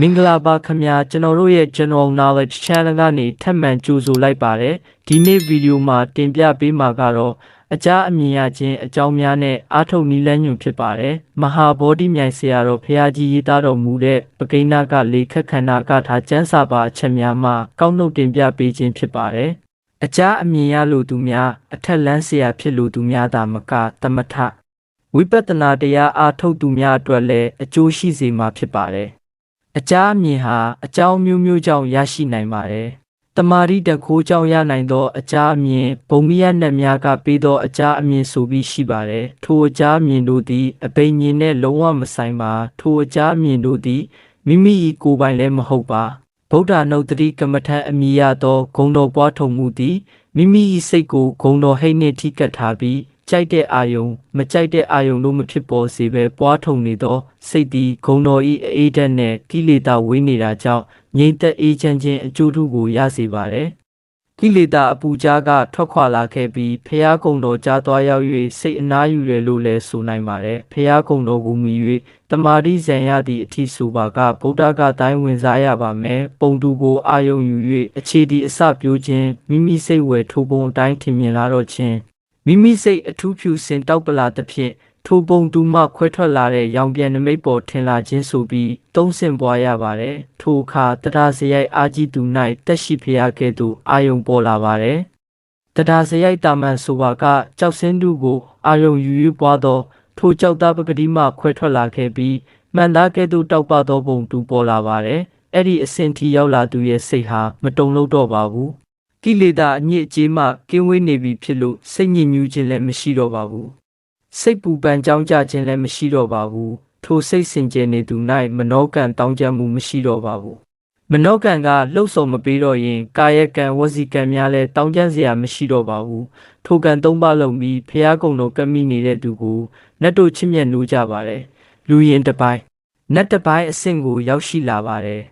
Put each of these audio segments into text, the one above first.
မင်္ဂလာပါခင်ဗျာကျွန်တော်တို့ရဲ့ General Knowledge Channel ကနေထပ်မံကြိုဆိုလိုက်ပါတယ်ဒီနေ့ဗီဒီယိုမှာတင်ပြပေးမှာကတော့အကြအမြင်ရခြင်းအကြောင်းများနဲ့အာထုတ်နီလန်းညွန်ဖြစ်ပါတယ်မဟာဗောဓိမြိုင်ဆရာတော်ဖရာကြီးရေးသားတော်မူတဲ့ပကိန်းနာကလေခက်ခန္ဓာကထာကျမ်းစာပါအချက်များမှာကောက်နှုတ်တင်ပြပေးခြင်းဖြစ်ပါတယ်အကြအမြင်ရလို့သူများအထက်လန်းဆရာဖြစ်လို့သူများသာမကသမထဝိပဿနာတရားအာထုတ်သူများအတွက်လည်းအကျိုးရှိစေမှာဖြစ်ပါတယ် အကြအမြင်ဟာအကြောင်းမျိုးမျိုးကြောင့်ရရှိနိုင်ပါတယ်။တမာရီတခိုးကြောင့်ရနိုင်သောအကြအမြင်ဘုံမိယနှက်များကပေးသောအကြအမြင်ဆိုပြီးရှိပါတယ်။ထိုအကြအမြင်တို့သည်အဘိညာဉ်နှင့်လုံးဝမဆိုင်ပါ။ထိုအကြအမြင်တို့သည်မိမိ၏ကိုယ်ပိုင်လည်းမဟုတ်ပါ။ဗုဒ္ဓနုတ်တိကမ္မထံအမိရသောဂုံတော်ပွားထုံမှုသည်မိမိ၏စိတ်ကိုဂုံတော်ဟိတ်နှင့်ထိကပ်ထားပြီး ကြိုက်တဲ့အာယုံမကြိုက်တဲ့အာယုံတို့မဖြစ်ပေါ်စေဘဲပွားထုံနေသောစိတ်သည်ဂုံတော်ဤအေးဓာတ်နှင့်ကိလေသာဝေးနေတာကြောင့်ငြိမ့်သက်အေးချမ်းခြင်းအကျိုးထူးကိုရစေပါသည်ကိလေသာအပူကြားကထွက်ခွာလာခဲ့ပြီးဖျားကုံတော်ကြားသွားရောက်၍စိတ်အနားယူရလို့လည်းဆိုနိုင်ပါတယ်ဖျားကုံတော်ကိုမြည်၍တမာတိဇံရသည့်အထိဆိုပါကဗုဒ္ဓကတိုင်းဝင်စားရပါမယ်ပုံတူကိုအာယုံယူ၍အခြေဒီအစပြိုးခြင်းမိမိစိတ်ဝယ်ထိုးပုံအတိုင်းထင်မြင်လာတော့ခြင်း မိမိစိတ်အထူးဖြူစင်တောက်ပလာသဖြင့်ထိုပုံတူမှခွဲထွက်လာတဲ့ရောင်ပြန်နမိတ်ပေါ်ထင်လာခြင်းဆိုပြီးသုံးဆင့်ပွားရပါတယ်ထိုအခါတရားစရိုက်အာကြီးသူ၌တက်ရှိဖျားကဲ့သို့အာယုံပေါ်လာပါတယ်တရားစရိုက်တာမန်ဆိုပါကကြောက်စင်းတူကိုအာယုံယူယူပွားသောထိုကြောက်သားပကတိမှခွဲထွက်လာခဲ့ပြီးမှန်သားကဲ့သို့တောက်ပသောပုံတူပေါ်လာပါတယ်အဲ့ဒီအဆင့်ထိရောက်လာသူရဲ့စိတ်ဟာမတုံလို့တော့ပါဘူး ကိလေသာအညစ်အကြေးမှကင်းဝေးနေပြီဖြစ်လို့စိတ်ညစ်ညူးခြင်းလည်းမရှိတော့ပါဘူးစိတ်ပူပန်ကြောင်းကြခြင်းလည်းမရှိတော့ပါဘူးထိုစိတ်စင်ကြယ်နေသူ၌မနောကံတောင်းကြမှုမရှိတော့ပါဘူးမနောကံကလှုပ်ဆောင်မပေးတော့ရင်ကာယကံဝစီကံများလည်းတောင်းကြစရာမရှိတော့ပါဘူးထိုကံသုံးပါလုံးပြီးဖះကုံတော်ကပ်မိနေတဲ့သူကိုနတ်တို့ချစ်မြတ်နိုးကြပါတယ်လူရင်တစ်ပိုင်းနတ်တစ်ပိုင်းအဆင့်ကိုရောက်ရှိလာပါတယ်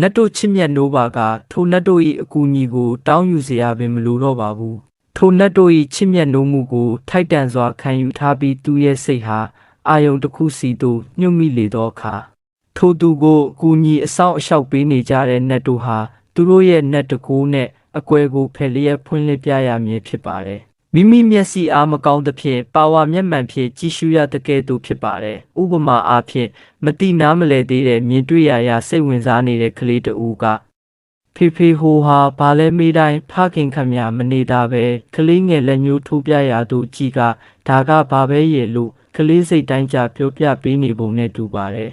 နတ်တို့ချစ်မြတ်နိုးပါကထိုနတ်တို့၏အကူအညီကို တောင်းယူစရာပင်မလိုတော့ပါဘူးထိုနတ်တို့၏ချစ်မြတ်နိုးမှုကို ထိုက်တန်စွာခံယူထားပြီးသူရဲ့စိတ်ဟာအာယုံတစ်ခုစီသို့ညှို့မိလေသောအခါထိုသူကိုအကူအညီအဆောင်အလျှောက်ပေးနေကြတဲ့နတ်တို့ဟာသူတို့ရဲ့နတ်တကူနဲ့အကွယ်ကိုဖယ်လျက်ဖွင့်လှစ်ပြရမည်ဖြစ်ပါတယ် မိမိမျက်စိအားမကောင်းသဖြင့်ပါဝါမျက်မှန်ဖြင့်ကြည့်ရှုရတဲ့ကဲ့သို့ဖြစ်ပါတယ်ဥပမာအားဖြင့်မတိနားမလဲသေးတဲ့မြင်တွေ့ရရာစိတ်ဝင်စားနေတဲ့ကလေးတဦးကဖေဖေဟိုဟာဘာလဲမေးတိုင်းဖခင်ခမရမနေတာပဲကလေးငယ်လက်ညှိုးထိုးပြရာသူကြည်ကဒါကဘာပဲရဲ့လို့ကလေးစိတ်တိုင်းကြပြောပြပေးနေပုံနဲ့တူပါတယ်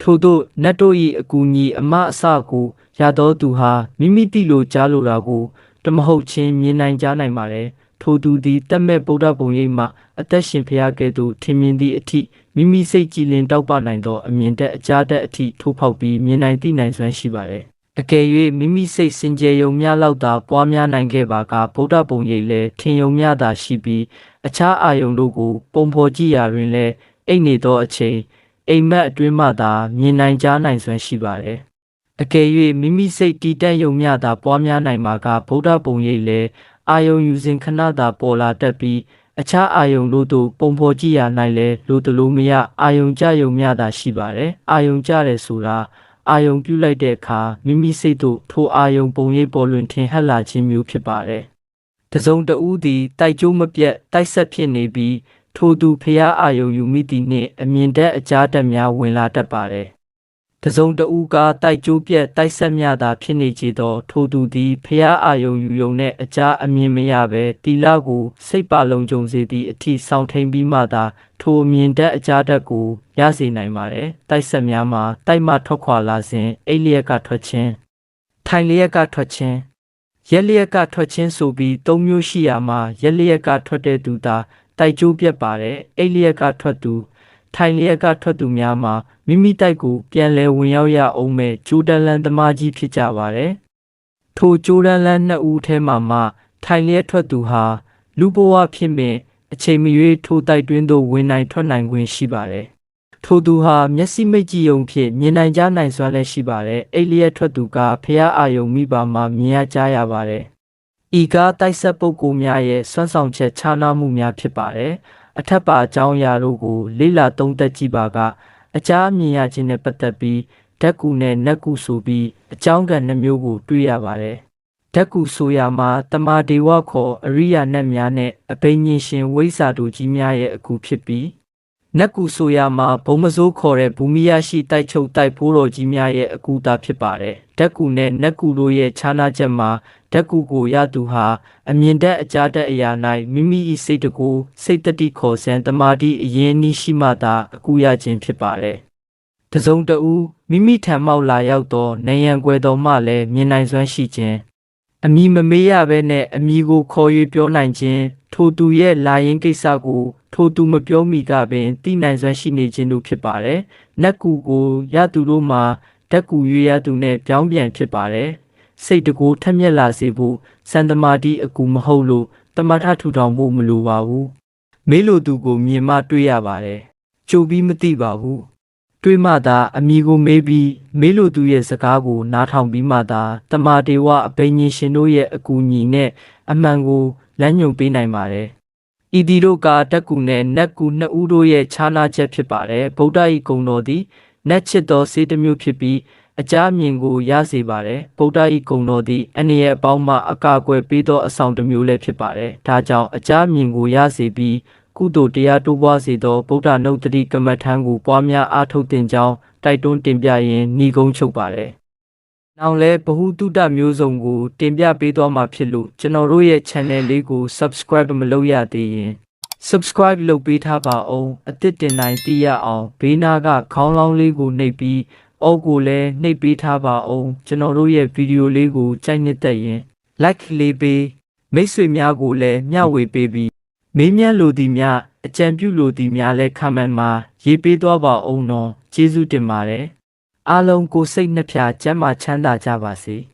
ထို့သောနတ်တို့၏အကူအညီအမအစကိုရတော်သူဟာမိမိတိလိုကြားလိုတာကိုတမဟုတ်ချင်းမြင်နိုင်ကြနိုင်ပါတယ် ထိုသူသည်တက်မဲ့ဗုဒ္ဓဘုံရိပ်မှအသက်ရှင်ဖျားကဲ့သို့ထင်မြင်သည့်အထိမိမိစိတ်ကြည်လင်တောက်ပနိုင်သောအမြင်တက်အကြတဲ့အထိထိုးဖောက်ပြီးမြင်နိုင်သိနိုင်စွမ်းရှိပါတယ်အကယ်၍မိမိစိတ်စင်ကြယ်ယုံများလောက်သာပွားများနိုင်ခဲ့ပါကဗုဒ္ဓဘုံရိပ်လည်းထင်ယုံများသာရှိပြီးအခြားအာယုံတို့ကိုပုံဖော်ကြည့်ရာတွင်လည်းအိတ်နေသောအချိန်အိမ်မက်အတွင်းမှသာမြင်နိုင်ကြားနိုင်စွမ်းရှိပါတယ်အကယ်၍မိမိစိတ်တည်တတ်ယုံများသာပွားများနိုင်မှာကဗုဒ္ဓဘုံရိပ်လည်း အာယုံယူစဉ်ခဏသာပေါ်လာတတ်ပြီးအခြားအာယုံတို့သို့ပုံဖော်ကြည့်ရနိုင်လဲလိုတလိုမရအာယုံကြယုံများသာရှိပါတယ်အာယုံကြတယ်ဆိုတာအာယုံပြုလိုက်တဲ့အခါမိမိစိတ်သို့ထိုအာယုံပုံရိပ်ပေါ်လွင်ထင်ဟပ်လာခြင်းမျိုးဖြစ်ပါတယ်တစုံတဦးသည်တိုက်ကျိုးမပြတ်တိုက်ဆက်ဖြစ်နေပြီးထိုသူဖျားအာယုံယူမိသည်နှင့်အမြင်တက်အကြားတက်များဝင်လာတတ်ပါတယ် တစုံတဦးကတိုက်ကျိုးပြက်တိုက်ဆက်များသာဖြစ်နေကြသော ထိုသူသည်ဖျားအာယုံယူယုံနှင့်အကြားအမြင်မရဘဲတီလာကိုစိတ်ပါလုံးကြုံစေသည့်အထိဆောင်ထိန်ပြီးမှသာထိုအမြင်တက်အကြားတက်ကိုရစေနိုင်ပါတယ်တိုက်ဆက်များမှာတိုက်မှထွက်ခွာလာစဉ်အိလျက်ကထွက်ခြင်းထိုင်လျက်ကထွက်ခြင်းရက်လျက်ကထွက်ခြင်းဆိုပြီးသုံးမျိုးရှိရာမှာရက်လျက်ကထွက်တဲ့သူသာတိုက်ကျိုးပြက်ပါတယ်အိလျက်ကထွက်သူ ထိုင်လျက်ကထွက်သူများမှာမိမိတိုက်ကိုပြန်လဲဝင်ရောက်ရအောင်မဲ့ဂျိုဒန်လန်သမားကြီးဖြစ်ကြပါတယ်။ထိုဂျိုဒန်လန်နှစ်ဦးထဲမှာမှ ထိုင်လျက်ထွက်သူဟာ လူဘဝဖြစ်မဲ့အချိန်မရွေးထိုတိုက်တွင်းသို့ဝင်နိုင်ထွက်နိုင်ခွင့်ရှိပါတယ်။ထိုသူဟာမျက်စိမိတ်ကြည့်ုံဖြင့်မြင်နိုင်ကြနိုင်စွမ်းလည်းရှိပါတယ်။အိလျက်ထွက်သူကဖះအာယုံမိပါမှမြင်ရကြရပါတယ်။ဤကားတိုက်ဆက်ပုဂ္ဂိုလ်များရဲ့စွမ်းဆောင်ချက်ခြားနားမှုများဖြစ်ပါတယ်။ အထက်ပါအကြောင်းအရာတို့ကို လေ့လာသုံးသပ်ကြည့်ပါက အကြအမြင်ရခြင်းနဲ့ပတ်သက်ပြီးထဓာတ်ကူနဲ့နတ်ကူဆိုပြီးအကြောင်းကံနှမျိုးကို တွေ့ရပါတယ်ဓာတ်ကူဆိုရမှာတမာဒေဝခေါ်အရိယာနတ်များနဲ့အဘိညာဉ်ရှင်ဝိဇ္ဇာတို့ကြီးများရဲ့အကူဖြစ်ပြီး နတ်ကူဆိုရမှာဘုံမစိုးခေါ်တဲ့ဘူမိယရှိတိုက်ချုပ်တိုက်ဖိုးတော်ကြီးများရဲ့အကူတာဖြစ်ပါတယ်ဓာတ်ကူနဲ့နတ်ကူတို့ရဲ့ခြားနာချက်မှာဓာတ်ကူကိုရသူဟာအမြင်တတ်အကြတတ်အရာ၌မိမိ၏စိတ်တကူစိတ်တတိခေါ်စံတမာတိအရင်နီးရှိမှသာအကူရခြင်းဖြစ်ပါတယ်တစုံတဦးမိမိထံမှောက်လာရောက်သောနေရန်ကွယ်တော်မှလည်းမြင်နိုင်စွမ်းရှိခြင်းအမိမမေးရဘဲနဲ့အမိကိုခေါ်၍ပြောနိုင်ခြင်းထိုသူရဲ့လာရင်ကိစ္စကို ထိုသူမပြောမိကပင်သိနိုင်စွမ်းရှိနေခြင်းတို့ဖြစ်ပါတယ်။နတ်ကူကိုရသူတို့မှာဓာတ်ကူရွေရသူနဲ့ပြောင်းပြန်ဖြစ်ပါတယ်။စိတ်တကူထက်မြက်လာစေဖို့စန္ဒမာတိအကူမဟုတ်လို့တမထထူထောင်ဖို့မလိုပါဘူး။မေးလို့သူကိုမြင်မှတွေ့ရပါတယ်။ကြိုပြီးမသိပါဘူး။တွေးမှသာအမိကိုမေးပြီးမေးလို့သူရဲ့စကားကိုနားထောင်ပြီးမှသာတမာတေဝအဘိညာဉ်ရှင်တို့ရဲ့အကူအညီနဲ့အမှန်ကိုလမ်းညွှန်ပေးနိုင်ပါတယ်။ ဤဒီတို့ကတက်ကူနဲ့နတ်ကူနှစ်ဦးတို့ရဲ့ခြားနာချက်ဖြစ်ပါတယ်။ဗုဒ္ဓ၏ဂုဏ်တော်သည်နတ်ချစ်သောစေတမျိုးဖြစ်ပြီးအကြအမြင်ကိုရစေပါတယ်။ဗုဒ္ဓ၏ဂုဏ်တော်သည်အနေရဲ့အပေါင်းမှအကာအကွယ်ပေးသောအဆောင်တစ်မျိုးလည်းဖြစ်ပါတယ်။ဒါကြောင့်အကြအမြင်ကိုရစေပြီးကုသိုလ်တရားတိုးပွားစေသောဗုဒ္ဓနုတ္တိကမ္မထံကိုပွားများအားထုတ်တင်ကြောင်းတိုက်တွန်းတင်ပြရင်းညီကုန်းချုပ်ပါတယ်။ နောက်လဲဗဟုတုတမျိုးစုံကို တင်ပြပေးသွားမှာဖြစ်လို့ကျွန်တော်တို့ရဲ့ channel လေးကို subscribe မလုပ်ရသေးရင် subscribe လုပ်ပေးထားပါအောင်အသစ်တင်တိုင်းသိရအောင်ဘေးနားကခေါင်းလောင်းလေးကိုနှိပ်ပြီးအောက်ကိုလည်းနှိပ်ပေးထားပါအောင်ကျွန်တော်တို့ရဲ့ဗီဒီယိုလေးကိုကြိုက်နှစ်သက်ရင် like လေးပေးမိတ်ဆွေများကိုလည်းမျှဝေပေးပြီးမေးမြန်းလိုသည်များအကြံပြုလိုသည်များလည်း comment မှာရေးပေးသွားပါအောင်နော်ကျေးဇူးတင်ပါတယ် အားလုံးကိုစိတ်နှဖျားစမ်းမချမ်းသာကြပါစေ။